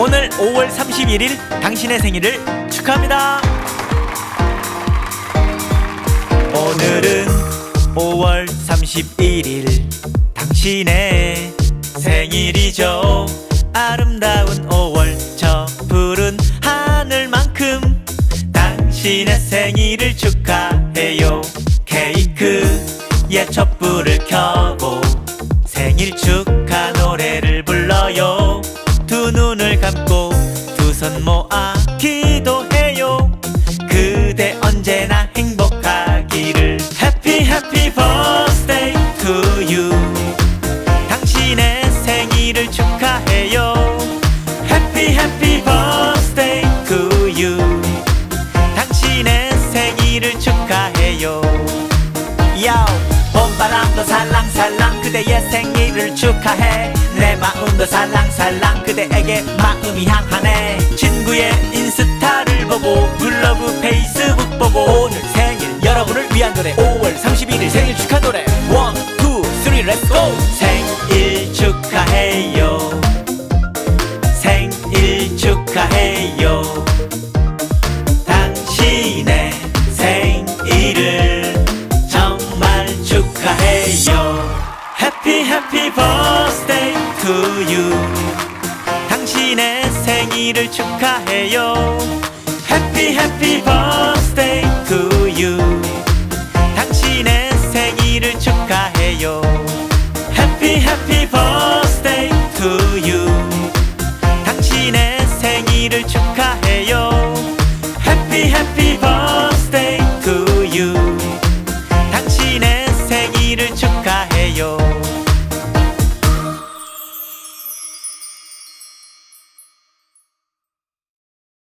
오늘 5월 31일 당신의 생일을 축하합니다. 오늘은 5월 31일 당신의 생일이죠. 아름다운 5월 저 푸른 하늘만큼 당신의 생일을 축하해요. 촛불을 켜고 축하 노래를 불러요. 두 눈을 감고 두 손 모아 기도해요. 그대 언제나 행복하기를. Happy Happy 당신의 생일을 축하해요. Happy Happy 당신의 생일을 축하해요. 요 봄바람도 살랑살랑 그대의 생일 을 축하해. 내 마음도 살랑살랑 그대에게 마음이 향하네. 친구의 인스타를 보고 블로그 페이스북 보고 오늘 생일 여러분을 위한 노래. 5월 31일 생일 축하 노래. 1, 2, 3 렛츠 고! 생일 축하해요. 생일 축하해요 Happy Birthday to you 당신의 생일을 축하해요 Happy Birthday to you 당신의 생일을 축하해요 Happy Birthday to you 당신의 생일을 축하해요 Birthday to